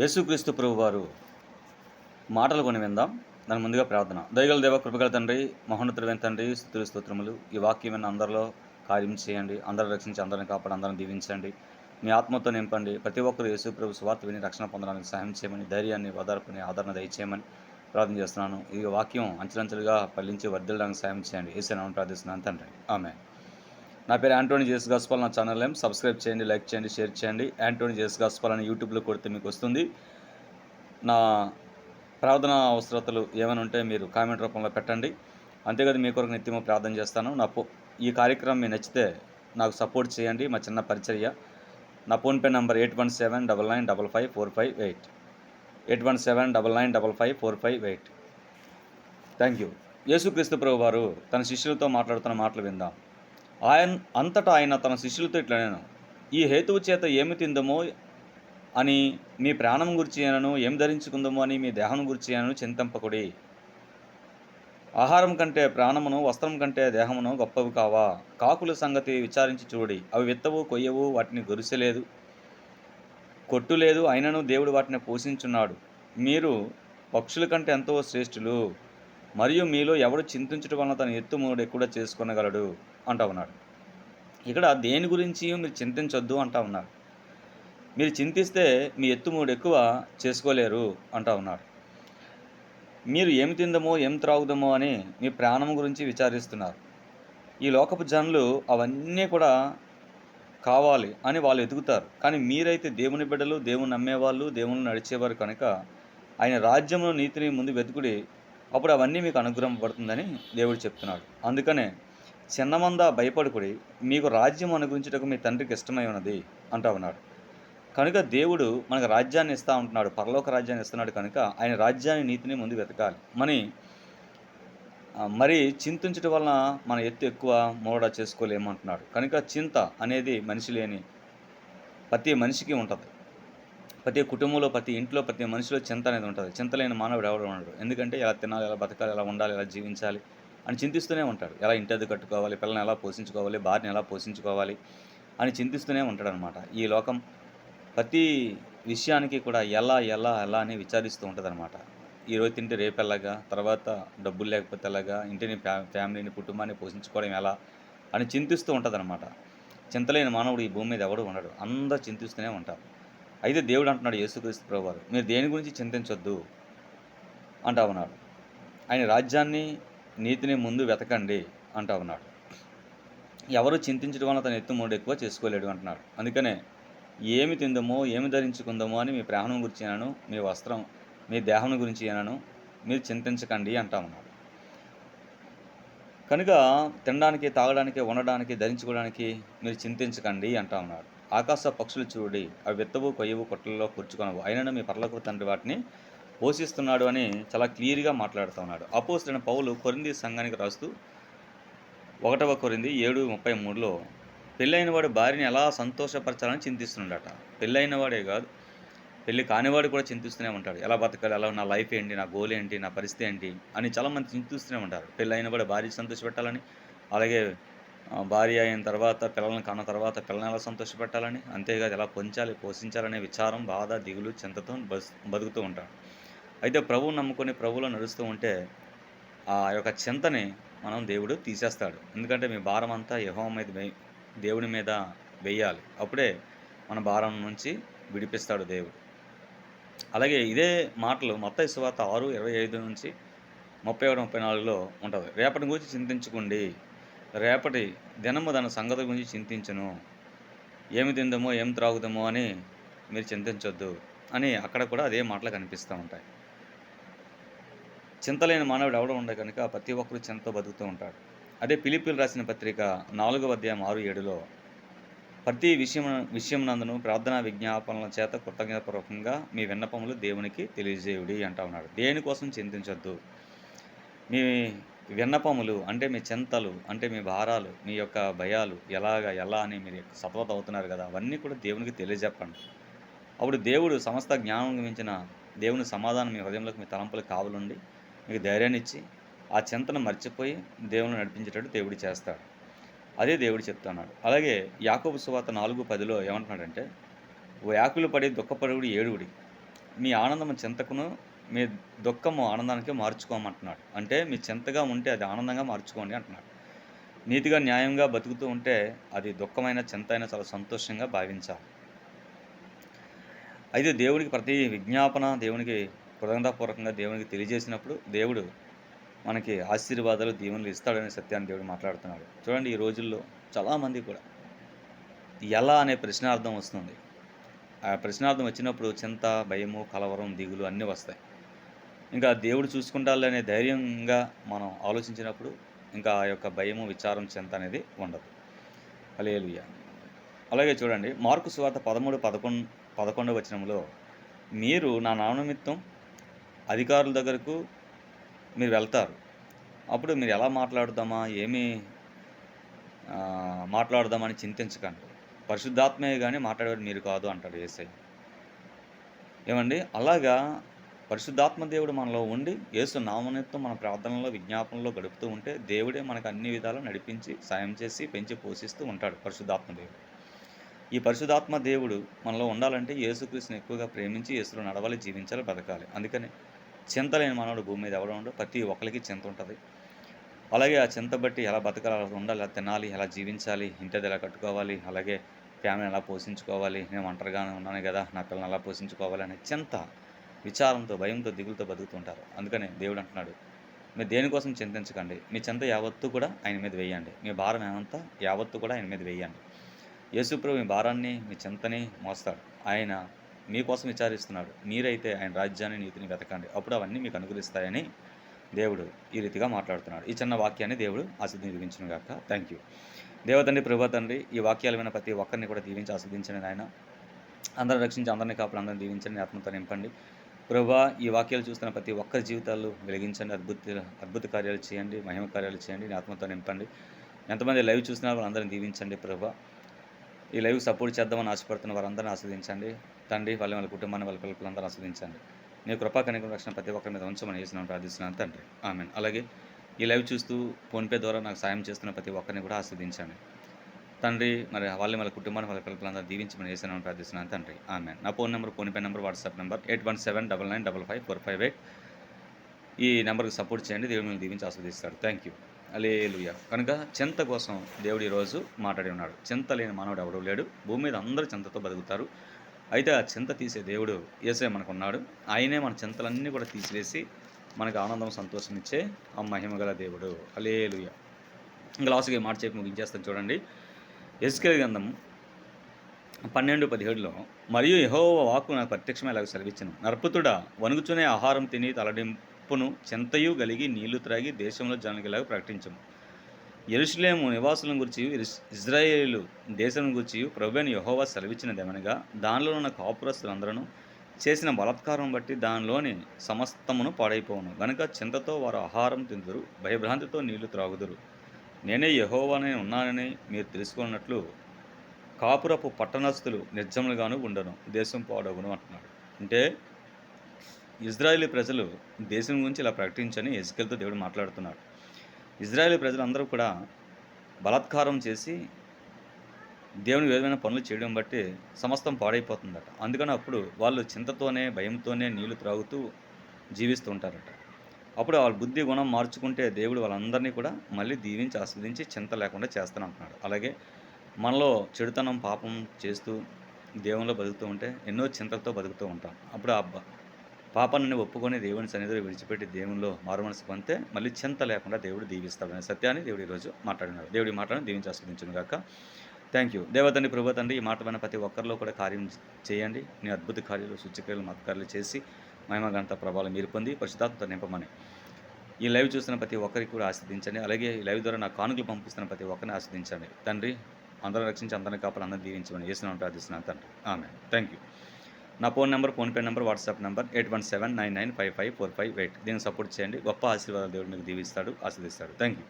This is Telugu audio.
యేసుక్రీస్తు ప్రభు వారు మాటలు కొని విందాం. దాని ముందుగా ప్రార్థన. దయగల దేవ కృపగల తండ్రి మహోన్నతుడైన తండ్రి స్థుతులు స్తోత్రములు. ఈ వాక్యమైన అందరిలో కార్యం చేయండి. అందరూ రక్షించి అందరిని కాపాడి అందరిని దీవించండి. మీ ఆత్మతో నింపండి. ప్రతి ఒక్కరు యేసు ప్రభు స్వార్థ విని రక్షణ పొందడానికి సహాయం చేయమని ధైర్యాన్ని ఓదార్పుని ఆదరణ దయచేయమని ప్రార్థన చేస్తున్నాను. ఈ వాక్యం అంచెలంచెలుగా పల్లించి వర్దిల్లడానికి సాయం చేయండి. ఏసైనా ప్రార్థిస్తున్నాను తండ్రి. ఆమె నా పేరు యాంటోనీ జేస్ గాస్పాల్ నా ఛానల్ ఏం? సబ్స్క్రైబ్ చేయండి లైక్ చేయండి షేర్ చేయండి. యాంటోనీ జేస్ గాస్పాల్ అని యూట్యూబ్లో కొడితే మీకు వస్తుంది. నా ప్రార్థన అవసరతలు ఏమైనా ఉంటే మీరు కామెంట్ రూపంలో పెట్టండి. అంతేకాదు మీ కొరకు నిత్యము ప్రార్థన చేస్తాను. నా ఈ కార్యక్రమం మీకు నచ్చితే నాకు సపోర్ట్ చేయండి. మా చిన్న పరిచర్య. నా PhonePe number eight one seven double nine double five four five eight eight one seven double nine double five four five eight thank you యేసుక్రీస్తు ప్రభు వారు తన శిష్యులతో మాట్లాడుతున్న మాటలు విందాం. ఆయన అంతటా ఆయన తన శిష్యులతో ఇట్లా నేను ఈ హేతువు చేత ఏమి తిందమో అని మీ ప్రాణం గురించి అనను ఏం ధరించుకుందామో అని మీ దేహం గురించి అనను చింతింపకుడి. ఆహారం కంటే ప్రాణమును వస్త్రం కంటే దేహమును గొప్పవి కావా? కాకుల సంగతి విచారించి చూడి అవి విత్తవు కొయ్యవు వాటిని గురిసెలేదు కొట్టు లేదు అయినను దేవుడు వాటిని పోషించున్నాడు. మీరు పక్షుల కంటే ఎంతో శ్రేష్ఠులు మరియు మీలో ఎవడు చింతించడం వలన తన ఎత్తు మూడు ఎక్కువ చేసుకొనగలడు? అంటా ఉన్నాడు ఇక్కడ దేని గురించి మీరు చింతించొద్దు అంటా ఉన్నారు. మీరు చింతిస్తే మీ ఎత్తు మూడు ఎక్కువ చేసుకోలేరు అంటా ఉన్నారు. మీరు ఏమి తిందమో ఏం త్రాగుదామో అని మీ ప్రాణం గురించి విచారిస్తున్నారు. ఈ లోకపు జనులు అవన్నీ కూడా కావాలి అని వాళ్ళు ఎదుగుతారు. కానీ మీరైతే దేవుని బిడ్డలు దేవుని నమ్మేవాళ్ళు దేవుని నడిచేవారు కనుక ఆయన రాజ్యంలో నీతిని ముందు వెతుకుడి అప్పుడు అవన్నీ మీకు అనుగ్రహం పడుతుందని దేవుడు చెప్తున్నాడు. అందుకనే చిన్నమంద భయపడుకుడి మీకు రాజ్యం అనుగురించుటకు మీ తండ్రికి ఇష్టమై ఉన్నది అంటా ఉన్నాడు. కనుక దేవుడు మనకు రాజ్యాన్ని ఇస్తా ఉంటున్నాడు పరలోక రాజ్యాన్ని ఇస్తున్నాడు కనుక ఆయన రాజ్యాన్ని నీతిని ముందు వెతకాలి. మని మరి చింతించడం వలన మన ఎత్తు ఎక్కువ మూడ చేసుకోలేమంటున్నాడు కనుక చింత అనేది మనిషి లేని ప్రతి మనిషికి ఉంటుంది. ప్రతి కుటుంబంలో ప్రతి ఇంట్లో ప్రతి మనిషిలో చింత అనేది ఉంటుంది. చింత లేని మానవుడు ఎవడు ఉండడు. ఎందుకంటే ఎలా తినాలి ఎలా బతకాలి ఎలా ఉండాలి ఎలా జీవించాలి అని చింతిస్తూనే ఉంటాడు. ఎలా ఇంటి అది కట్టుకోవాలి పిల్లల్ని ఎలా పోషించుకోవాలి భార్యని ఎలా పోషించుకోవాలి అని చింతిస్తూనే ఉంటాడు అనమాట ఈ లోకం ప్రతి విషయానికి కూడా ఎలా ఎలా ఎలా అని విచారిస్తూ ఉంటుంది అనమాట ఈరోజు తింటే రేపు ఎలాగా తర్వాత డబ్బులు లేకపోతే ఎలాగా ఇంటిని ఫ్యా ఫ్యామిలీని కుటుంబాన్ని పోషించుకోవడం ఎలా అని చింతిస్తూ ఉంటుందన్నమాట చింతలేని మానవుడు ఈ భూమి మీద ఎవడు ఉండడు. అందరూ చింతిస్తూనే ఉంటారు. అయితే దేవుడు అంటున్నాడు యేసుక్రీస్తు ప్రభువారు మీరు దేని గురించి చింతించొద్దు? అంటా ఉన్నాడు. ఆయన రాజ్యాన్ని నీతిని ముందు వెతకండి అంటా ఉన్నాడు. ఎవరు చింతించడం వల్ల తన ఎత్తు మూడు ఎక్కువ చేసుకోలేడు అంటున్నాడు. అందుకనే ఏమి తిందమో ఏమి ధరించుకుందామో అని మీ ప్రాణం గురించి అనను మీ వస్త్రం మీ దేహం గురించి అనను మీరు చింతించకండి అంటా ఉన్నాడు. కనుక తినడానికి తాగడానికి ఉండడానికి ధరించుకోవడానికి మీరు చింతించకండి అంటా ఉన్నాడు. ఆకాశ పక్షులు చూడి అవి విత్తవు కొయ్యవు కొట్టలలో కూర్చుకొనవు. అయినను మీ పర్లకు తండ్రి వాటిని పోషిస్తున్నాడు అని చాలా క్లియర్గా మాట్లాడుతూ ఉన్నాడు. అపోజిట్ పౌలు కొరింది సంఘానికి రాస్తూ ఒకటవ కొరింది ఏడు ముప్పై మూడులో పెళ్ళైన వాడు భార్యని ఎలా సంతోషపరచాలని చింతిస్తున్నాడట? పెళ్ళైన వాడే కాదు పెళ్ళి కానివాడు కూడా చింతిస్తూనే ఉంటాడు. ఎలా బతకాలి? ఎలా నా లైఫ్ ఏంటి? నా గోల్ ఏంటి? నా పరిస్థితి ఏంటి? అని చాలామంది చింతిస్తూనే ఉంటారు. పెళ్ళైన వాడు భార్య సంతోషపెట్టాలని? అలాగే భార్య అయిన తర్వాత పిల్లల్ని కన్న తర్వాత పిల్లల్ని ఎలా సంతోషపెట్టాలని? అంతేకాదు ఎలా పొంచాలి పోషించాలనే విచారం బాధ దిగులు చింతతో బస్ బతుకుతూ ఉంటాడు. అయితే ప్రభువు నమ్ముకొని ప్రభువులో నడుస్తూ ఉంటే ఆ యొక్క చింతని మనం దేవుడు తీసేస్తాడు. ఎందుకంటే మీ భారం అంతా యెహోవా మీద వే- దేవుని మీద వేయాలి అప్పుడే మన భారం నుంచి విడిపిస్తాడు దేవుడు. అలాగే ఇదే మాటలు మొత్తం సువార్త ఆరు ఇరవై ఐదు నుంచి ముప్పై ఒకటి ముప్పై నాలుగులో ఉంటుంది. రేపటి గురించి చింతించుకోండి. రేపటి దినము దాని సంగతి గురించి చింతించను. ఏమి తిందామో ఏం త్రాగుదామో అని మీరు చింతించొద్దు అని అక్కడ కూడా అదే మాటలు కనిపిస్తూ ఉంటాయి. చింతలేని మానవుడు ఎవడ ఉండే కనుక ప్రతి ఒక్కరు చింతతో బతుకుతూ ఉంటాడు అదే పిలిపిలు రాసిన పత్రిక నాలుగవ అధ్యాయం ఆరు ఏడులో ప్రతి విషయం విషయం నందును ప్రార్థనా విజ్ఞాపనల చేత కృతజ్ఞతాపూర్వకంగా మీ విన్నపములు దేవునికి తెలియజేయుడి అంటా ఉన్నాడు. దేనికోసం చింతించొద్దు. మీ విన్నపములు అంటే మీ చింతలు అంటే మీ భారాలు మీ యొక్క భయాలు ఎలాగ ఎలా అని మీరు సతమతం అవుతున్నారు కదా అవన్నీ కూడా దేవునికి తెలియజెప్పండి. అప్పుడు దేవుడు సమస్త జ్ఞానం మించిన దేవుని సమాధానం మీ హృదయంలోకి మీ తలంపులకు కావాలండి. మీకు ధైర్యాన్ని ఇచ్చి ఆ చింతను మర్చిపోయి దేవుని నడిపించేటట్టు దేవుడు చేస్తాడు. అదే దేవుడు చెప్తున్నాడు. అలాగే యాకోబు సువాత నాలుగు పదిలో ఏమంటున్నాడంటే ఓ యాకులు పడి దుఃఖపడుగుడి ఏడుగుడి. మీ ఆనందము చింతకును మీ దుఃఖము ఆనందానికి మార్చుకోమంటున్నాడు. అంటే మీ చింతగా ఉంటే అది ఆనందంగా మార్చుకోండి అంటున్నాడు. నీతిగా న్యాయంగా బతుకుతూ ఉంటే అది దుఃఖమైన చింత అయినా చాలా సంతోషంగా భావించాలి. అయితే దేవుడికి ప్రతి విజ్ఞాపన దేవునికి కృతజ్ఞతాపూర్వకంగా దేవునికి తెలియజేసినప్పుడు దేవుడు మనకి ఆశీర్వాదాలు దీవెనలు ఇస్తాడనే సత్యాన్ని దేవుడు మాట్లాడుతున్నాడు. చూడండి ఈ రోజుల్లో చాలామంది కూడా ఎలా అనే ప్రశ్నార్థం వస్తుంది. ఆ ప్రశ్నార్థం వచ్చినప్పుడు చింత భయము కలవరం దిగులు అన్నీ వస్తాయి. ఇంకా దేవుడు చూసుకుంటాలనే ధైర్యంగా మనం ఆలోచించినప్పుడు ఇంకా ఆ యొక్క భయము విచారం చింత అనేది ఉండదు. అలేలుయ్య అలాగే చూడండి మార్కు సువార్త పదమూడు పదకొండు పదకొండవ వచనంలో మీరు నా నామనిమిత్తం అధికారుల దగ్గరకు మీరు వెళ్తారు. అప్పుడు మీరు ఎలా మాట్లాడుదామా? ఏమి మాట్లాడదామని చింతించకండి. పరిశుద్ధాత్మే కానీ మాట్లాడేవాడు మీరు కాదు అంటాడు ఏసై. ఏమండి? అలాగా పరిశుద్ధాత్మ దేవుడు మనలో ఉండి యేసు నామనిత్వం మన ప్రార్థనలో విజ్ఞాపనలో గడుపుతూ ఉంటే దేవుడే మనకు అన్ని విధాలు నడిపించి సాయం చేసి పెంచి పోషిస్తూ ఉంటాడు పరిశుద్ధాత్మ దేవుడు. ఈ పరిశుద్ధాత్మ దేవుడు మనలో ఉండాలంటే యేసుక్రీస్తుని ఎక్కువగా ప్రేమించి యేసులో నడవాలి జీవించాలి బతకాలి. అందుకని చింత లేని మనోడు భూమి మీద ఎవరు ఉండడు. ప్రతి ఒక్కరికి చింత ఉంటుంది. అలాగే ఆ చింత బట్టి ఎలా బతకాలి అలా ఉండాలి ఎలా తినాలి ఎలా జీవించాలి ఇంటిది ఎలా కట్టుకోవాలి అలాగే ఫ్యామిలీని ఎలా పోషించుకోవాలి నేను ఒంటరిగానే ఉన్నాను కదా నా పిల్లల్ని ఎలా పోషించుకోవాలి అనే చింత విచారంతో భయంతో దిగులతో బతుకుతుంటారు. అందుకనే దేవుడు అంటున్నాడు మీరు దేనికోసం చింతించకండి. మీ చింత యావత్తు కూడా ఆయన మీద వేయండి. మీ భారం ఏమంతా యావత్తు కూడా ఆయన మీద వేయండి. యేసుప్రభు మీ భారాన్ని మీ చింతని మోస్తాడు ఆయన మీకోసం విచారిస్తున్నాడు. మీరైతే ఆయన రాజ్యాన్ని నీతిని వెతకండి. అప్పుడు అవన్నీ మీకు అనుగ్రహిస్తాయని దేవుడు ఈ రీతిగా మాట్లాడుతున్నాడు. ఈ చిన్న వాక్యాన్ని దేవుడు ఆస్వాదించి గాక థ్యాంక్ యూ దేవతండ్రి ప్రభా తండ్రి ఈ వాక్యాలు విన ప్రతి ఒక్కరిని కూడా దీవించి ఆస్వాదించండి ఆయన అందరిని రక్షించి అందరిని కాపాడు అందరిని దీవించండి ఆత్మతో నింపండి. ప్రభా ఈ వాక్యాలు చూస్తున్న ప్రతి ఒక్కరి జీవితాలు వెలిగించండి. అద్భుత అద్భుత కార్యాలు చేయండి మహిమ కార్యాలు చేయండి నీ ఆత్మతో నింపండి. ఎంతమంది లైవ్ చూస్తున్నారు వాళ్ళందరినీ దీవించండి ప్రభా. ఈ లైవ్ సపోర్ట్ చేద్దామని ఆశపడుతున్న వారందరిని ఆస్వాదించండి తండ్రి వాళ్ళ వాళ్ళ కుటుంబాన్ని వాళ్ళ పిల్లలందరూ ఆస్వాదించండి. నీ కృపా కనికం రక్షణ ప్రతి ఒక్కరి మీద ఉంచమని చేసినాను ప్రార్థిస్తున్నాను తండ్రి. ఆమె అలాగే ఈ లైవ్ చూస్తూ ఫోన్పే ద్వారా నాకు సాయం చేస్తున్న ప్రతి ఒక్కరిని కూడా ఆస్వాదించండి. తండ్రి మరి వాళ్ళ వాళ్ళ కుటుంబాన్ని వాళ్ళ పిల్లలందరూ దీవించమని చేసినాను ప్రార్థిస్తున్నాను తండ్రి. ఆమె నా phone number PhonePe number WhatsApp number eight one seven double nine double five four five eight ఈ నెంబర్కి సపోర్ట్ చేయండి. దేవుడు మిమ్మల్ని దీవించి ఆస్వాదిస్తాడు. Thank you. అలేలుయ కనుక చింత కోసం దేవుడు ఈరోజు మాట్లాడి ఉన్నాడు. చింత లేని మానవుడు ఎవడూ లేడు. భూమి మీద అందరూ చింతతో బతుకుతారు. అయితే ఆ చింత తీసే దేవుడు ఏసే మనకున్నాడు. ఆయనే మన చింతలన్నీ కూడా తీసివేసి మనకు ఆనందం సంతోషం ఇచ్చే ఆ మహిమగల దేవుడు. అలేలుయ ఇంకా లాస్ట్గా మాట చెప్పి ముగించేస్తాను చూడండి. ఎస్కే గంధం పన్నెండు పదిహేడులో మరియు యహోవ వాక్కు నాకు ప్రత్యక్షమే ఇలాగ సెలవిచ్చిన. నర్పుతుడా వణుకుచునే ఆహారం తిని తలడింపును చింతయు కలిగి నీళ్ళు త్రాగి దేశంలో జనానికి ఇలాగ ప్రకటించము ఎరుషులేము నివాసులను గురించి ఇజ్రాయేలు దేశం గురించి ప్రభుని యహోవా సెలవిచ్చినదేమనగా దానిలో ఉన్న కాపురస్తులందరూ చేసిన బలాత్కారం బట్టి దానిలోని సమస్తమును పాడైపోవును. గనుక చింతతో వారు ఆహారం తిందురు భయభ్రాంతితో నీళ్ళు త్రాగుదురు. నేనే యహోవానే ఉన్నానని మీరు తెలుసుకున్నట్లు కాపురపు పట్టణస్థులు నిర్జములుగాను ఉండను దేశం పాడగును అంటున్నాడు. అంటే ఇజ్రాయేలీ ప్రజలు దేశం గురించి ఇలా ప్రకటించని ఎజ్కెల్తో దేవుడు మాట్లాడుతున్నాడు. ఇజ్రాయేలీ ప్రజలందరూ కూడా బలాత్కారం చేసి దేవుని విధమైన పనులు చేయడం బట్టి సమస్తం పాడైపోతుందట. అందుకని అప్పుడు వాళ్ళు చింతతోనే భయంతోనే నీళ్ళు త్రాగుతూ జీవిస్తూ ఉంటారట. అప్పుడు వాళ్ళ బుద్ధి గుణం మార్చుకుంటే దేవుడు వాళ్ళందరినీ కూడా మళ్ళీ దీవించి ఆస్వాదించి చింత లేకుండా చేస్తాను అంటున్నాడు. అలాగే మనలో చెడుతనం పాపం చేస్తూ దేవునిలో బతుకుతూ ఉంటే ఎన్నో చింతలతో బతుకుతూ ఉంటాం. అప్పుడు ఆ పాపాన్ని ఒప్పుకొని దేవుని సన్నిధిలో విడిచిపెట్టి దేవునిలో మారు మనసు పొందితే మళ్ళీ చింత లేకుండా దేవుడు దీవిస్తాడనే సత్యాన్ని దేవుడు ఈరోజు మాట్లాడినాడు. దేవుడి మాటను దీవించి ఆస్వాదించును గాక. థ్యాంక్ యూ దేవతండ్రి ప్రభు తండ్రి ఈ మాట ప్రతి ఒక్కరిలో కూడా కార్యం చేయండి. నీ అద్భుత కార్యాలు సూచక్రియలు మత్కార్యాలు చేసి మహిమ గంట ప్రభావం మీరు పొంది పరిశుద్ధాత్మతో నింపమని. ఈ లైవ్ చూస్తున్న ప్రతి ఒక్కరికి కూడా ఆస్వాదించండి. అలాగే ఈ లైవ్ ద్వారా నా కానుకలు పంపిస్తున్న ప్రతి ఒక్కరిని ఆస్వాదించండి. తండ్రి అందరూ రక్షించి అందరిని కాపాడు అందరిని దీవించమని చేస్తున్నాను ప్రార్థిస్తున్నాను తండ్రి. ఆమె థ్యాంక్ యూ నా phone number PhonePe number WhatsApp number eight one seven nine nine five five four five eight. దీన్ని సపోర్ట్ చేయండి. గొప్ప ఆశీర్వాదాలు దేవుడు మీకు దీవిస్తాడు ఆశీర్దిస్తాడు థ్యాంక్ యూ